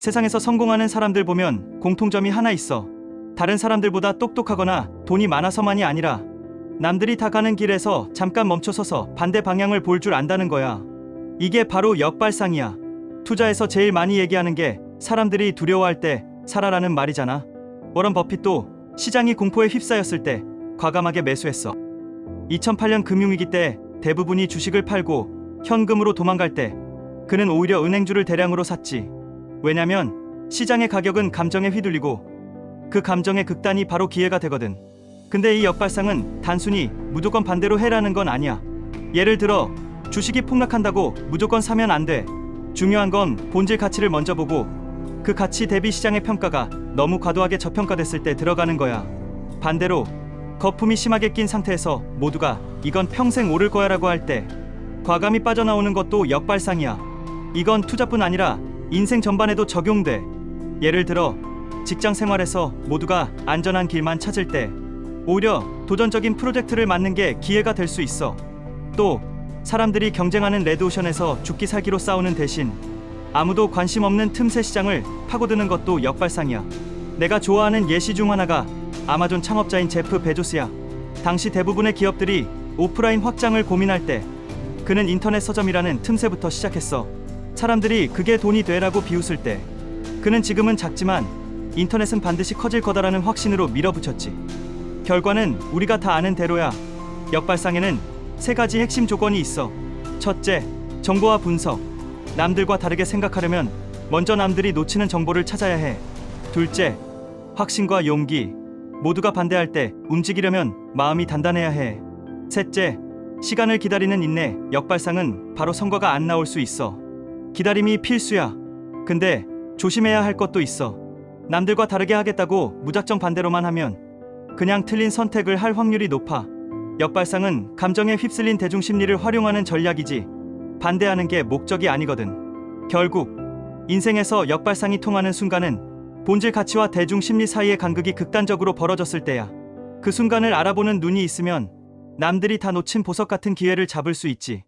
세상에서 성공하는 사람들 보면 공통점이 하나 있어. 다른 사람들보다 똑똑하거나 돈이 많아서만이 아니라 남들이 다 가는 길에서 잠깐 멈춰 서서 반대 방향을 볼 줄 안다는 거야. 이게 바로 역발상이야. 투자에서 제일 많이 얘기하는 게 사람들이 두려워할 때 살아라는 말이잖아. 워런 버핏도 시장이 공포에 휩싸였을 때 과감하게 매수했어. 2008년 금융위기 때 대부분이 주식을 팔고 현금으로 도망갈 때 그는 오히려 은행주를 대량으로 샀지. 왜냐면 시장의 가격은 감정에 휘둘리고 그 감정의 극단이 바로 기회가 되거든. 근데 이 역발상은 단순히 무조건 반대로 해라는 건 아니야. 예를 들어 주식이 폭락한다고 무조건 사면 안 돼. 중요한 건 본질 가치를 먼저 보고 그 가치 대비 시장의 평가가 너무 과도하게 저평가됐을 때 들어가는 거야. 반대로 거품이 심하게 낀 상태에서 모두가 이건 평생 오를 거야라고 할 때 과감히 빠져나오는 것도 역발상이야. 이건 투자뿐 아니라 인생 전반에도 적용돼. 예를 들어 직장 생활에서 모두가 안전한 길만 찾을 때 오히려 도전적인 프로젝트를 맡는 게 기회가 될 수 있어. 또 사람들이 경쟁하는 레드오션에서 죽기 살기로 싸우는 대신 아무도 관심 없는 틈새 시장을 파고드는 것도 역발상이야. 내가 좋아하는 예시 중 하나가 아마존 창업자인 제프 베조스야. 당시 대부분의 기업들이 오프라인 확장을 고민할 때 그는 인터넷 서점이라는 틈새부터 시작했어. 사람들이 그게 돈이 되라고 비웃을 때 그는 지금은 작지만 인터넷은 반드시 커질 거다라는 확신으로 밀어붙였지. 결과는 우리가 다 아는 대로야. 역발상에는 세 가지 핵심 조건이 있어. 첫째, 정보와 분석. 남들과 다르게 생각하려면 먼저 남들이 놓치는 정보를 찾아야 해. 둘째, 확신과 용기. 모두가 반대할 때 움직이려면 마음이 단단해야 해. 셋째, 시간을 기다리는 인내. 역발상은 바로 성과가 안 나올 수 있어. 기다림이 필수야. 근데 조심해야 할 것도 있어. 남들과 다르게 하겠다고 무작정 반대로만 하면 그냥 틀린 선택을 할 확률이 높아. 역발상은 감정에 휩쓸린 대중 심리를 활용하는 전략이지 반대하는 게 목적이 아니거든. 결국 인생에서 역발상이 통하는 순간은 본질 가치와 대중 심리 사이의 간극이 극단적으로 벌어졌을 때야. 그 순간을 알아보는 눈이 있으면 남들이 다 놓친 보석 같은 기회를 잡을 수 있지.